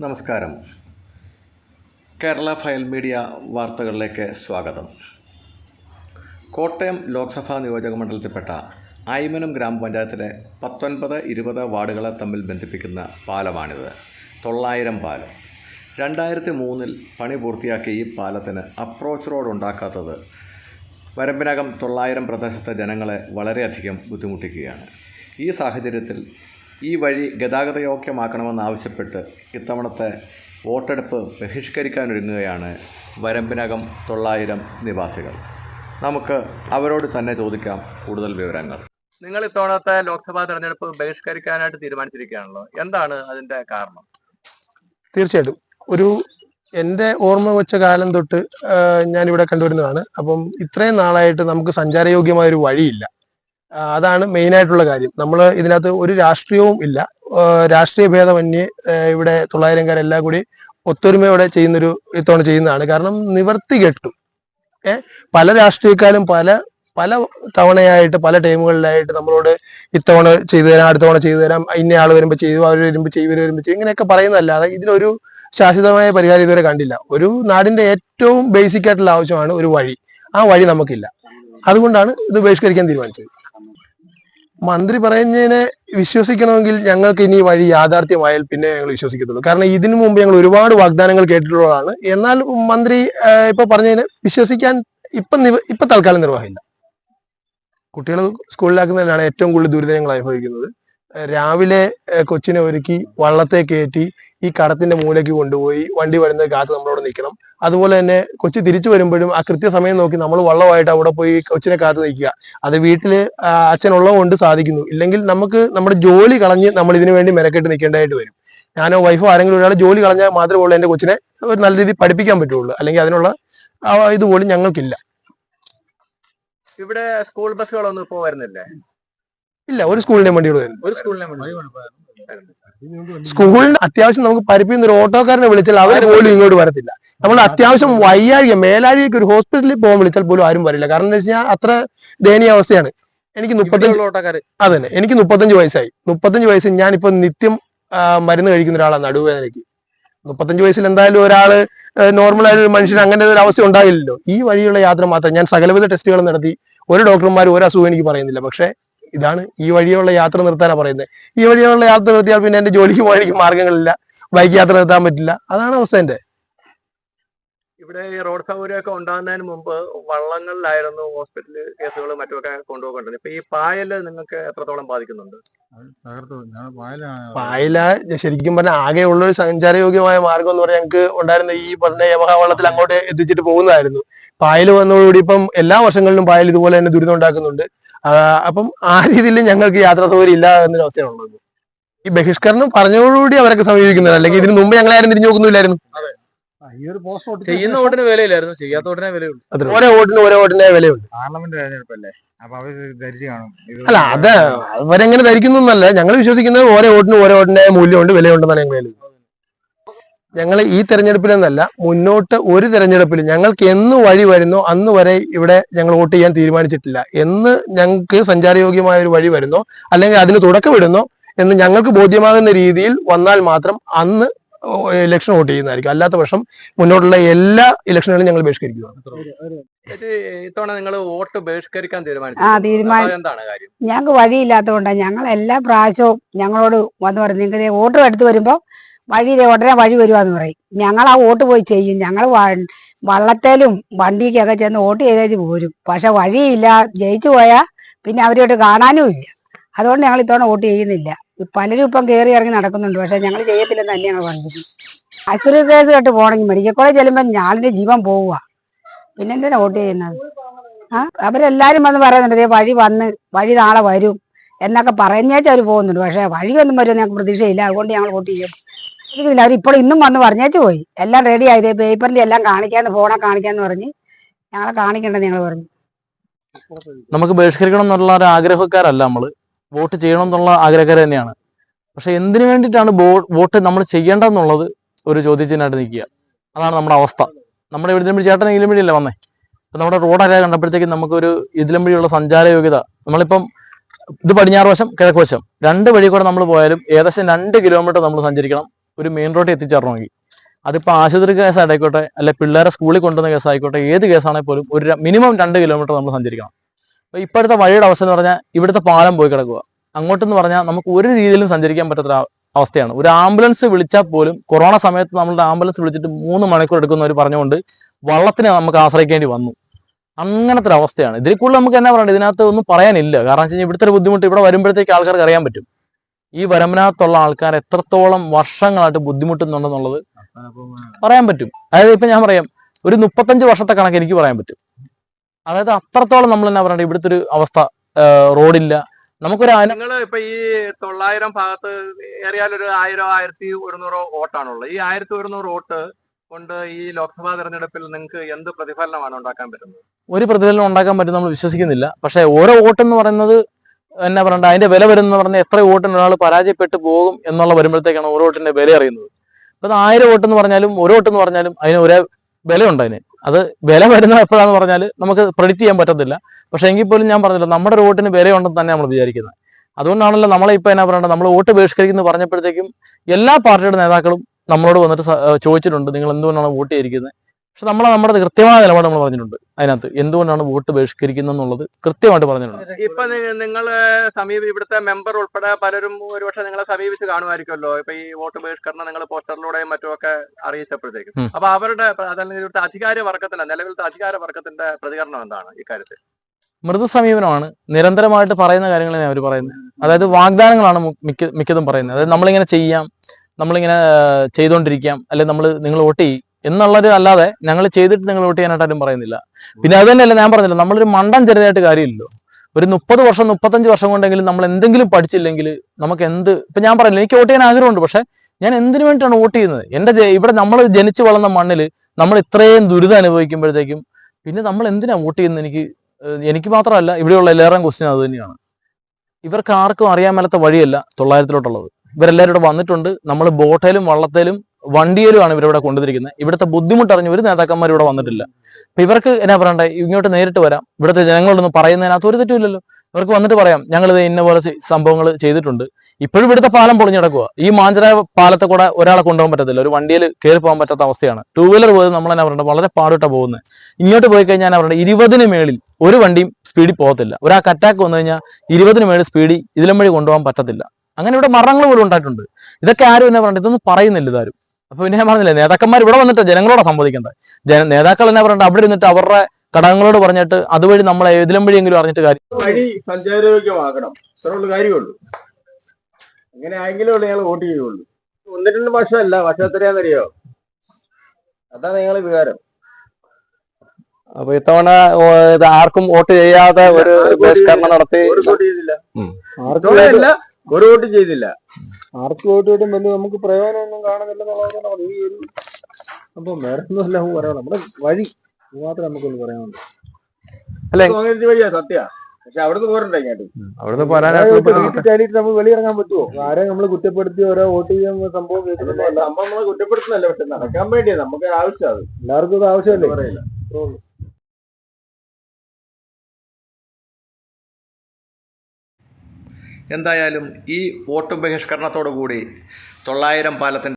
നമസ്കാരം. Kerala file media വാർത്തകളിലേക്ക് സ്വാഗതം. കോട്ടയം ലോക്സഭാ നിയോജക മണ്ഡലത്തിൽപ്പെട്ട ഐമനം ഗ്രാമപഞ്ചായത്തിലെ പത്തൊൻപത് ഇരുപത് വാർഡുകളെ തമ്മിൽ ബന്ധിപ്പിക്കുന്ന പാലമാണിത്. തൊള്ളായിരം പാലം. രണ്ടായിരത്തി മൂന്നിൽ പണി പൂർത്തിയാക്കിയ ഈ പാലത്തിന് അപ്രോച്ച് റോഡ് ഉണ്ടാക്കാത്തത് വരമ്പിനകം തൊള്ളായിരം പ്രദേശത്തെ ജനങ്ങളെ വളരെയധികം ബുദ്ധിമുട്ടിക്കുകയാണ്. ഈ സാഹചര്യത്തിൽ ഈ വഴി ഗതാഗതയോഗ്യമാക്കണമെന്നാവശ്യപ്പെട്ട് ഇത്തവണത്തെ വോട്ടെടുപ്പ് ബഹിഷ്കരിക്കാനൊരുങ്ങുകയാണ് വരമ്പിനകം തൊള്ളായിരം നിവാസികൾ. നമുക്ക് അവരോട് തന്നെ ചോദിക്കാം കൂടുതൽ വിവരങ്ങൾ. നിങ്ങൾ ഇത്തവണത്തെ ലോക്സഭാ തെരഞ്ഞെടുപ്പ് ബഹിഷ്കരിക്കാനായിട്ട് തീരുമാനിച്ചിരിക്കുകയാണല്ലോ. എന്താണ് അതിന്റെ കാരണം? തീർച്ചയായിട്ടും. ഒരു എന്റെ ഓർമ്മ വെച്ച കാലം തൊട്ട് ഞാൻ ഇവിടെ കണ്ടുവരുന്നതാണ്. അപ്പം ഇത്രയും നാളായിട്ട് നമുക്ക് സഞ്ചാരയോഗ്യമായ ഒരു വഴിയില്ല. അതാണ് മെയിൻ ആയിട്ടുള്ള കാര്യം. നമ്മൾ ഇതിനകത്ത് ഒരു രാഷ്ട്രീയവും ഇല്ല. രാഷ്ട്രീയ ഭേദമന്യേ ഇവിടെ തൊള്ളായിരംകാരെല്ലാം കൂടി ഒത്തൊരുമയോടെ ചെയ്യുന്നൊരു ഇത്തവണ ചെയ്യുന്നതാണ്. കാരണം നിവർത്തി കെട്ടു. ഏഹ് പല രാഷ്ട്രീയക്കാരും പല പല തവണയായിട്ട് പല ടൈമുകളിലായിട്ട് നമ്മളോട് ഇത്തവണ ചെയ്തു തരാം അടുത്ത തവണ ചെയ്തു തരാം ഇന്ന ആൾ വരുമ്പോൾ ചെയ്തു അവർ വരുമ്പോൾ ചെയ്യും ഇവർ വരുമ്പോൾ ചെയ്യും ഇങ്ങനെയൊക്കെ പറയുന്നതല്ലാതെ ഇതിനൊരു ശാശ്വതമായ പരിഹാരം ഇതുവരെ കണ്ടില്ല. ഒരു നാടിന്റെ ഏറ്റവും ബേസിക് ആയിട്ടുള്ള ആവശ്യമാണ് ഒരു വഴി. ആ വഴി നമുക്കില്ല. അതുകൊണ്ടാണ് ഇത് ബഹിഷ്കരിക്കാൻ തീരുമാനിച്ചത്. മന്ത്രി പറയുന്നതിനെ വിശ്വസിക്കണമെങ്കിൽ ഞങ്ങൾക്ക് ഇനി വഴി യാഥാർത്ഥ്യമായാൽ പിന്നെ ഞങ്ങൾ വിശ്വസിക്കത്തുള്ളൂ. കാരണം ഇതിനു മുമ്പ് ഞങ്ങൾ ഒരുപാട് വാഗ്ദാനങ്ങൾ കേട്ടിട്ടുള്ളതാണ്. എന്നാൽ മന്ത്രി ഇപ്പൊ പറഞ്ഞതിന് വിശ്വസിക്കാൻ ഇപ്പൊ ഇപ്പൊ തൽക്കാലം നിർവാഹമില്ല കുട്ടികൾ സ്കൂളിലാക്കുന്നതിലാണ് ഏറ്റവും കൂടുതൽ ദുരിതങ്ങൾ അനുഭവിക്കുന്നത്. രാവിലെ കൊച്ചിനെ ഒരുക്കി വള്ളത്തെ കയറ്റി ഈ കടത്തിന്റെ മൂലയ്ക്ക് കൊണ്ടുപോയി വണ്ടി വരുന്ന കാത്ത് നമ്മളവിടെ നിൽക്കണം. അതുപോലെ തന്നെ കൊച്ചി തിരിച്ചു വരുമ്പോഴും ആ കൃത്യസമയം നോക്കി നമ്മൾ വള്ളമായിട്ട് അവിടെ പോയി കൊച്ചിനെ കാത്ത് നിൽക്കുക. അത് വീട്ടിൽ അച്ഛനുള്ളത് കൊണ്ട് സാധിക്കുന്നു. ഇല്ലെങ്കിൽ നമുക്ക് നമ്മുടെ ജോലി കളഞ്ഞ് നമ്മൾ ഇതിനു വേണ്ടി മെനക്കെട്ട് നിൽക്കേണ്ടതായിട്ട് വരും. ഞാനോ വൈഫോ ആരെങ്കിലും ഒരാൾ ജോലി കളഞ്ഞാൽ മാത്രമേ ഉള്ളൂ എന്റെ കൊച്ചിനെ ഒരു നല്ല രീതിയിൽ പഠിപ്പിക്കാൻ പറ്റുള്ളൂ. അല്ലെങ്കിൽ അതിനുള്ള ഇതുപോലും ഞങ്ങൾക്കില്ല. ഇവിടെ സ്കൂൾ ബസ്സുകളൊന്നും ഇപ്പോൾ വരുന്നില്ലേ? ഇല്ല ഒരു സ്കൂളിന്റെ ഒരു സ്കൂളിനെ അത്യാവശ്യം നമുക്ക് പരിപ്പിന്ന് ഒരു ഓട്ടോക്കാരനെ വിളിച്ചാൽ അവർ പോലും ഇങ്ങോട്ട് വരത്തില്ല. നമ്മൾ അത്യാവശ്യം വയ്യാഴിക മേലാഴികയ്ക്ക് ഒരു ഹോസ്പിറ്റലിൽ പോകാൻ വിളിച്ചാൽ പോലും ആരും വരില്ല. കാരണം എന്താ വെച്ചാൽ അത്ര ദയനീയ അവസ്ഥയാണ്. എനിക്ക് മുപ്പത്തഞ്ച് ഓട്ടോക്കാർ അതന്നെ എനിക്ക് മുപ്പത്തഞ്ച് വയസ്സായി. മുപ്പത്തഞ്ച് വയസ്സ് ഞാനിപ്പോ നിത്യം മരുന്ന് കഴിക്കുന്ന ഒരാളാണ് നടുവേദനയ്ക്ക്. മുപ്പത്തഞ്ച് വയസ്സിൽ എന്തായാലും ഒരാൾ നോർമൽ ആയ ഒരു മനുഷ്യന് അങ്ങനെ ഒരു അവസ്ഥ ഉണ്ടാകില്ലല്ലോ. ഈ വഴിയുള്ള യാത്ര മാത്രം ഞാൻ സകലവിധ ടെസ്റ്റുകൾ നടത്തി. ഒരു ഡോക്ടർമാർ ഒരു അസുഖം എനിക്ക് പറയുന്നില്ല. പക്ഷേ ഇതാണ് ഈ വഴിയുള്ള യാത്ര നിർത്താനാണ് പറയുന്നത് ഈ വഴിയുള്ള യാത്ര നിർത്തിയാൽ പിന്നെ എന്റെ ജോലിക്ക് പോകാൻ മാർഗങ്ങളില്ല ബൈക്ക് യാത്ര നിർത്താൻ പറ്റില്ല. അതാണ് അവസ്ഥ എന്റെ ഇവിടെ ഈ റോഡ് സൗകര്യമൊക്കെ ഉണ്ടാകുന്നതിന് മുമ്പ് വള്ളങ്ങളിലായിരുന്നു ഹോസ്പിറ്റൽ കേസുകൾ മറ്റുമൊക്കെ കൊണ്ടുപോകൊണ്ടിരുന്നത് ഇപ്പൊ ഈ പായൽ നിങ്ങൾക്ക് എത്രത്തോളം ബാധിക്കുന്നുണ്ട്? പായല ശരിക്കും പറഞ്ഞാൽ ആകെ ഉള്ള ഒരു സഞ്ചാരയോഗ്യമായ മാർഗം എന്ന് പറയാൻ ഞങ്ങൾക്ക് ഉണ്ടായിരുന്ന ഈ പറഞ്ഞ യമഹ വള്ളത്തിൽ അങ്ങോട്ട് എത്തിച്ചിട്ട് പോകുന്നതായിരുന്നു. പായൽ വന്നതോടുകൂടി ഇപ്പം എല്ലാ വർഷങ്ങളിലും പായൽ ഇതുപോലെ തന്നെ ദുരിതം ഉണ്ടാക്കുന്നുണ്ട്. അപ്പം ആ രീതിയിൽ ഞങ്ങൾക്ക് യാത്രാ സൗകര്യം ഇല്ല എന്നൊരു അവസ്ഥയാണുള്ളത്. ഈ ബഹിഷ്കരണം പറഞ്ഞതോടുകൂടി അവരൊക്കെ സമീപിക്കുന്നത് അല്ലെങ്കിൽ ഇതിന് മുമ്പ് ഞങ്ങളാരും തിരിഞ്ഞു നോക്കുന്നില്ലായിരുന്നു. ഈ ഒരു പോസ്റ്റ് ചെയ്യുന്ന വോട്ടിന് വിലയില്ലായിരുന്നു. ചെയ്യാത്ത വോട്ടിനെ വിലയുള്ളൂ. അത്ര ഓരോ വോട്ടിന് ഓരോ വോട്ടിന്റെ വിലയുണ്ട്. പാർലമെന്റ് തെരഞ്ഞെടുപ്പല്ലേ? അപ്പൊ ധരിച്ചു കാണും. അല്ല അത് അവരെങ്ങനെ ധരിക്കുന്നു എന്നല്ല. ഞങ്ങൾ വിശ്വസിക്കുന്നത് ഓരോ വോട്ടിനും ഓരോ വോട്ടിന്റെ മൂല്യമുണ്ട് വിലയുണ്ടെന്നാണ് ഞങ്ങൾ വിലയിരുന്നത് ഞങ്ങൾ ഈ തെരഞ്ഞെടുപ്പിലെന്നല്ല മുന്നോട്ട് ഒരു തെരഞ്ഞെടുപ്പിൽ ഞങ്ങൾക്ക് എന്ന് വഴി വരുന്നോ അന്ന് വരെ ഇവിടെ ഞങ്ങൾ വോട്ട് ചെയ്യാൻ തീരുമാനിച്ചിട്ടില്ല. എന്ന് ഞങ്ങൾക്ക് സഞ്ചാരയോഗ്യമായ ഒരു വഴി വരുന്നോ അല്ലെങ്കിൽ അതിന് തുടക്കമിടുന്നോ എന്ന് ഞങ്ങൾക്ക് ബോധ്യമാകുന്ന രീതിയിൽ വന്നാൽ മാത്രം അന്ന് ഇലക്ഷൻ വോട്ട് ചെയ്യുന്നതായിരിക്കും. അല്ലാത്ത പക്ഷം മുന്നോട്ടുള്ള എല്ലാ ഇലക്ഷനുകളും ഞങ്ങൾ ബഹിഷ്കരിക്കുകയാണ് ഇത്തവണ നിങ്ങൾ വോട്ട് ബഹിഷ്കരിക്കാൻ ആ തീരുമാനിച്ചു തീരുമാനം എന്താണ് കാര്യം? ഞങ്ങൾക്ക് വഴിയില്ലാത്തതുകൊണ്ടാണ് ഞങ്ങൾ എല്ലാ പ്രാവശ്യവും ഞങ്ങളോട് വന്ന് പറയും നിങ്ങൾ വോട്ട് എടുത്ത് വരുമ്പോൾ വഴി ഉടനെ വഴി വരുവാന്ന് പറയും. ഞങ്ങൾ ആ വോട്ട് പോയി ചെയ്യും. ഞങ്ങൾ വള്ളത്തേലും വണ്ടിക്കൊക്കെ ചെന്ന് വോട്ട് ചെയ്തേച്ച് പോരും. പക്ഷെ വഴിയില്ല. ജയിച്ചു പോയാൽ പിന്നെ അവരോട്ട് കാണാനും ഇല്ല. അതുകൊണ്ട് ഞങ്ങൾ ഇത്തവണ വോട്ട് ചെയ്യുന്നില്ല. പലരും ഇപ്പം കയറി ഇറങ്ങി നടക്കുന്നുണ്ട്. പക്ഷെ ഞങ്ങൾ ചെയ്യത്തില്ലെന്ന് തന്നെയാണ് പറഞ്ഞത്. ആശുപത്രി കേസ് കേട്ട് പോകണമെങ്കിൽ മെഡിക്കൽ കോളേജ് ചെല്ലുമ്പോൾ ഞാളിന്റെ ജീവൻ പോവുക. പിന്നെ എന്തിനാ വോട്ട് ചെയ്യുന്നത്? ആ? അവരെല്ലാരും വന്ന് പറയുന്നുണ്ട് ദേ വഴി വന്ന് വഴി നാളെ വരും എന്നൊക്കെ പറഞ്ഞേച്ച് അവർ പോകുന്നുണ്ട്. പക്ഷെ വഴിയൊന്നും വരും ഞങ്ങൾക്ക് പ്രതീക്ഷയില്ല. അതുകൊണ്ട് ഞങ്ങൾ വോട്ട് ചെയ്യും. ഇല്ല അവർ ഇപ്പോൾ ഇന്നും വന്ന് പറഞ്ഞേച്ച് പോയി. എല്ലാം റെഡി ആയത് പേപ്പറിൽ എല്ലാം കാണിക്കാന്ന് ഫോണെ കാണിക്കാന്ന് പറഞ്ഞ് ഞങ്ങളെ കാണിക്കണ്ടെന്ന് ഞങ്ങൾ പറഞ്ഞു. നമുക്ക് ബഹിഷ്കരിക്കണം എന്നുള്ള ഒരു ആഗ്രഹക്കാരല്ല നമ്മൾ വോട്ട് ചെയ്യണം എന്നുള്ള ആഗ്രഹക്കാർ തന്നെയാണ്. പക്ഷെ എന്തിനു വേണ്ടിയിട്ടാണ് വോട്ട് നമ്മൾ ചെയ്യേണ്ടതെന്നുള്ളത് ഒരു ചോദ്യചിഹ്നമായിട്ട് നിൽക്കുക. അതാണ് നമ്മുടെ അവസ്ഥ. നമ്മുടെ ഇവിടുത്തെ ചേട്ടൻ ഇതിലും വഴിയല്ലേ വന്നേ? അപ്പൊ നമ്മുടെ റോഡൊക്കെ കണ്ടപ്പോഴത്തേക്കും നമുക്കൊരു ഇതിലും വഴിയുള്ള സഞ്ചാര യോഗ്യത നമ്മളിപ്പം ഇത് പടിഞ്ഞാറ് വശം കിഴക്ക് വശം. രണ്ട് വഴി കൂടെ നമ്മൾ പോയാലും ഏകദേശം രണ്ട് കിലോമീറ്റർ നമ്മൾ സഞ്ചരിക്കണം. ഒരു മെയിൻ റോഡിൽ എത്തിച്ചേരണമെങ്കിൽ അതിപ്പോൾ ആശുപത്രി കേസായിക്കോട്ടെ അല്ലെ പിള്ളേരെ സ്കൂളിൽ കൊണ്ടുവന്ന കേസായിക്കോട്ടെ ഏത് കേസാണെങ്കിൽ പോലും ഒരു മിനിമം രണ്ട് കിലോമീറ്റർ നമ്മൾ സഞ്ചരിക്കണം. ഇപ്പോഴത്തെ വഴിയുടെ അവസ്ഥ എന്ന് പറഞ്ഞാൽ ഇവിടുത്തെ പാലം പോയി കിടക്കുക. അങ്ങോട്ടെന്ന് പറഞ്ഞാൽ നമുക്ക് ഒരു രീതിയിലും സഞ്ചരിക്കാൻ പറ്റാത്ത അവസ്ഥയാണ്. ഒരു ആംബുലൻസ് വിളിച്ചാൽ പോലും കൊറോണ സമയത്ത് നമ്മളുടെ ആംബുലൻസ് വിളിച്ചിട്ട് മൂന്ന് മണിക്കൂർ എടുക്കുന്നവർ പറഞ്ഞുകൊണ്ട് വള്ളത്തിനെ നമുക്ക് ആശ്രയിക്കേണ്ടി വന്നു. അങ്ങനത്തെ ഒരു അവസ്ഥയാണ്. ഇതിൽ കൂടുതൽ നമുക്ക് എന്നാ പറയണ്ടത് ഇതിനകത്ത് ഒന്നും പറയാനില്ല. കാരണം വെച്ച് കഴിഞ്ഞാൽ ഇവിടുത്തെ ഒരു ബുദ്ധിമുട്ട് ഇവിടെ വരുമ്പോഴത്തേക്ക് ആൾക്കാർക്ക് അറിയാൻ പറ്റും. ഈ വരമ്പിനകത്തുള്ള ആൾക്കാർ എത്രത്തോളം വർഷങ്ങളായിട്ട് ബുദ്ധിമുട്ടുന്നുണ്ടെന്നുള്ളത് പറയാൻ പറ്റും. അതായത് ഇപ്പൊ ഞാൻ പറയാം ഒരു മുപ്പത്തഞ്ച് വർഷത്തെ കണക്ക് എനിക്ക് പറയാൻ പറ്റും. അതായത് അത്രത്തോളം നമ്മൾ എന്നാ പറയണ്ടത് ഇവിടുത്തെ ഒരു അവസ്ഥ റോഡില്ല. നമുക്കൊരു നിങ്ങൾ ഇപ്പൊ ഈ തൊള്ളായിരം ഭാഗത്ത് ഏറിയാൽ ഒരു ആയിരം ആയിരത്തി ഒരുന്നൂറോ വോട്ടാണുള്ളത് ഈ ആയിരത്തി ഒരുന്നൂറ് വോട്ട് കൊണ്ട് ഈ ലോക്സഭാ തെരഞ്ഞെടുപ്പിൽ നിങ്ങൾക്ക് എന്ത് പ്രതിഫലനമാണ് ഉണ്ടാക്കാൻ പറ്റുന്നത്? ഒരു പ്രതിഫലനം ഉണ്ടാക്കാൻ പറ്റും നമ്മൾ വിശ്വസിക്കുന്നില്ല. പക്ഷെ ഓരോ വോട്ട് എന്ന് പറയുന്നത് എന്നാ പറയണ്ട അതിന്റെ വില വരുന്ന പറഞ്ഞാൽ എത്ര വോട്ടിന് ഒരാൾ പരാജയപ്പെട്ടു പോകും എന്നുള്ള വരുമ്പോഴത്തേക്കാണ് ഓരോ വോട്ടിന്റെ വില അറിയുന്നത്. അപ്പൊ അത് ആയിരം വോട്ട് എന്ന് പറഞ്ഞാലും ഒരു വോട്ട് എന്ന് പറഞ്ഞാലും അതിന് ഒരേ വിലയുണ്ട് അതിന്. അത് വില വരുന്ന എപ്പോഴാന്ന് പറഞ്ഞാൽ നമുക്ക് പ്രെഡിക്റ്റ് ചെയ്യാൻ പറ്റത്തില്ല. പക്ഷെ എങ്കിൽ പോലും ഞാൻ പറഞ്ഞില്ല നമ്മുടെ ഒരു വോട്ടിന് വിലയുണ്ടെന്ന് തന്നെ നമ്മൾ വിചാരിക്കുന്നത്. അതുകൊണ്ടാണല്ലോ നമ്മളെ ഇപ്പൊ എന്നാ പറയേണ്ടത് നമ്മൾ വോട്ട് ബഹിഷ്കരിക്കുന്നു പറഞ്ഞപ്പോഴത്തേക്കും എല്ലാ പാർട്ടിയുടെ നേതാക്കളും നമ്മളോട് വന്നിട്ട് ചോദിച്ചിട്ടുണ്ട് നിങ്ങൾ എന്തുകൊണ്ടാണ് വോട്ട് ചെയ്തിരിക്കുന്നത്? പക്ഷെ നമ്മൾ നമ്മുടെ കൃത്യമായ നിലപാട് നമ്മൾ പറഞ്ഞിട്ടുണ്ട് അതിനകത്ത്. എന്തുകൊണ്ടാണ് വോട്ട് ബഹിഷ്കരിക്കുന്നത് എന്നുള്ളത് കൃത്യമായിട്ട് പറഞ്ഞിട്ടുണ്ട്. ഇപ്പൊ നിങ്ങൾ സമീപ ഇവിടുത്തെ മെമ്പർ ഉൾപ്പെടെ പലരും ഒരുപക്ഷെ നിങ്ങളെ സമീപിച്ച് കാണുമായിരിക്കുമല്ലോ. ഇപ്പൊ ഈ വോട്ട് ബഹിഷ്കരണം നിങ്ങൾ പോസ്റ്ററിലൂടെയും മറ്റുമൊക്കെ അറിയിച്ചപ്പോഴത്തേക്കും. അപ്പൊ അവരുടെ ഇവിടുത്തെ അധികാര വർഗത്തിന്റെ നിലവിലത്തെ അധികാര വർഗത്തിന്റെ പ്രതികരണം എന്താണ് ഇക്കാര്യത്തിൽ മൃദു സമീപനമാണ് നിരന്തരമായിട്ട് പറയുന്ന കാര്യങ്ങളാണ് അവർ പറയുന്നത്. അതായത് വാഗ്ദാനങ്ങളാണ് മിക്ക മിക്കതും പറയുന്നത്. അതായത് നമ്മളിങ്ങനെ ചെയ്യാം നമ്മളിങ്ങനെ ചെയ്തുകൊണ്ടിരിക്കാം അല്ലെങ്കിൽ നമ്മൾ നിങ്ങൾ വോട്ട് ചെയ്യും. എന്നുള്ളത് അല്ലാതെ ഞങ്ങൾ ചെയ്തിട്ട് നിങ്ങൾ വോട്ട് ചെയ്യാനായിട്ട് പറയുന്നില്ല. പിന്നെ അത് തന്നെയല്ല ഞാൻ പറഞ്ഞില്ല നമ്മളൊരു മണ്ടൻ ചെറുതായിട്ട് കാര്യമില്ലല്ലോ. ഒരു മുപ്പത് വർഷം മുപ്പത്തഞ്ച് വർഷം കൊണ്ടെങ്കിലും നമ്മൾ എന്തെങ്കിലും പഠിച്ചില്ലെങ്കിൽ നമുക്ക് എന്ത് ഇപ്പൊ ഞാൻ പറഞ്ഞില്ല എനിക്ക് വോട്ട് ചെയ്യാൻ ആഗ്രഹമുണ്ട് പക്ഷെ ഞാൻ എന്തിനു വേണ്ടിയിട്ടാണ് വോട്ട് ചെയ്യുന്നത്? എന്റെ ഇവിടെ നമ്മൾ ജനിച്ചു വളർന്ന മണ്ണിൽ നമ്മൾ ഇത്രയും ദുരിതം അനുഭവിക്കുമ്പോഴത്തേക്കും പിന്നെ നമ്മൾ എന്തിനാ വോട്ട് ചെയ്യുന്നത്? എനിക്ക് എനിക്ക് മാത്രമല്ല ഇവിടെയുള്ള എല്ലാവരുടെയും ക്വസ്റ്റ്യൻ അത് തന്നെയാണ്. ഇവർക്ക് ആർക്കും അറിയാൻ മേലാത്ത വഴിയല്ല തൊള്ളായിരത്തിലോട്ടുള്ളത്. ഇവരെല്ലാവരും ഇവിടെ വന്നിട്ടുണ്ട്. നമ്മൾ ബോട്ടയിലും വള്ളത്തേലും വണ്ടിയിലുമാണ് ഇവരിവിടെ കൊണ്ടുവന്നിരിക്കുന്നത്. ഇവിടുത്തെ ബുദ്ധിമുട്ട് അറിഞ്ഞ് ഒരു നേതാക്കന്മാർ ഇവിടെ വന്നിട്ടില്ല. അപ്പൊ ഇവർക്ക് എന്നാ പറയണ്ടേ? ഇങ്ങോട്ട് നേരിട്ട് വരാം. ഇവിടുത്തെ ജനങ്ങളോടൊന്നും പറയുന്നതിനകത്ത് ഒരു തെറ്റുമില്ലല്ലോ. ഇവർക്ക് വന്നിട്ട് പറയാം ഞങ്ങൾ ഇത് ഇന്ന പോലെ സംഭവങ്ങൾ ചെയ്തിട്ടുണ്ട്. ഇപ്പോഴും ഇവിടുത്തെ പാലം പൊളിഞ്ഞു കിടക്കുക ഈ മാഞ്ചര പാലത്തെ കൂടെ ഒരാളെ കൊണ്ടുപോകാൻ പറ്റത്തില്ല. ഒരു വണ്ടിയിൽ കയറി പോകാൻ പറ്റാത്ത അവസ്ഥയാണ്. ടൂ വീലർ പോയത് നമ്മൾ എന്നാ പറയണ്ടത് വളരെ പാടുട്ട പോകുന്നത് ഇങ്ങോട്ട് പോയി കഴിഞ്ഞാൽ എന്നാ പറയണ്ടത് ഇരുപതിന് മേളിൽ ഒരു വണ്ടിയും സ്പീഡിൽ പോകത്തില്ല. ഒരാൾക്ക് അറ്റാക്ക് വന്നു കഴിഞ്ഞാൽ ഇരുപതിന് മേളിൽ സ്പീഡിൽ ഇതിലും വഴി കൊണ്ടുപോകാൻ പറ്റത്തില്ല. അങ്ങനെ ഇവിടെ മരണങ്ങൾ പോലും ഉണ്ടായിട്ടുണ്ട്. ഇതൊക്കെ ആരും എന്നാ പറയണ്ടത് ഇതൊന്നും പറയുന്നില്ല ഇതാരും. അപ്പൊ പിന്നെ ഞാൻ പറഞ്ഞില്ലേ നേതാക്കന്മാർ ഇവിടെ വന്നിട്ട് ജനങ്ങളോട് സംവദിക്കുന്നത് ജന നേതാക്കൾ എന്നാ പറഞ്ഞിട്ട് അവിടെ ഇരുന്നിട്ട് അവരുടെ ഘടകങ്ങളോട് പറഞ്ഞിട്ട് അതുവഴി നമ്മളെ ഏതിലും വഴിയെങ്കിലും അറിഞ്ഞിട്ട് കാര്യം വഴി സഞ്ചാരയോഗ്യമാക്കണം അത്രയുള്ള കാര്യമുള്ളൂ. അങ്ങനെ ആയെങ്കിലും ഉള്ളൂ ഞങ്ങൾ വോട്ട് ചെയ്യുള്ളൂ. ഒന്ന് രണ്ട് വർഷമല്ല. വർഷം എത്രയാണെന്നറിയോ? അതാ നിങ്ങൾ വികാരം. അപ്പൊ ഇത്തവണ ആർക്കും വോട്ട് ചെയ്യാതെ ഒരു ആർക്കും ബഹിഷ്കരണം നടത്തി ഒരു ഒരു വോട്ടും ചെയ്തില്ല. ആർക്ക് വോട്ട് കിട്ടും വലിയ നമുക്ക് പ്രയോജനമൊന്നും കാണുന്നില്ലെന്നുള്ളതാണ് ഈ ഒരു സംഭവം വേറെ ഒന്നുമല്ല പറയാം നമ്മുടെ വഴി മാത്രമേ നമുക്കൊന്ന് പറയാനുള്ളൂ. കോൺഗ്രസ് വഴിയാ സത്യ. പക്ഷെ അവിടുന്ന് പോരണ്ട ഇങ്ങോട്ട്. അവിടുന്ന് ചാടിയിട്ട് നമ്മൾ വെളിയിറങ്ങാൻ പറ്റുമോ ആരെ നമ്മൾ കുറ്റപ്പെടുത്തി ഓരോ വോട്ട് ചെയ്യാൻ സംഭവം കേൾക്കുന്നതല്ല നമ്മൾ കുറ്റപ്പെടുത്തുന്നല്ല പക്ഷെ നടക്കാൻ വേണ്ടിയാ. നമുക്ക് ആവശ്യം അത്. എല്ലാവർക്കും ഇത് ആവശ്യമല്ലേ? പറയില്ല എന്തായാലും ഈ വോട്ട് ബഹിഷ്കരണത്തോടു കൂടി തൊള്ളായിരം പാലത്തിന്റെ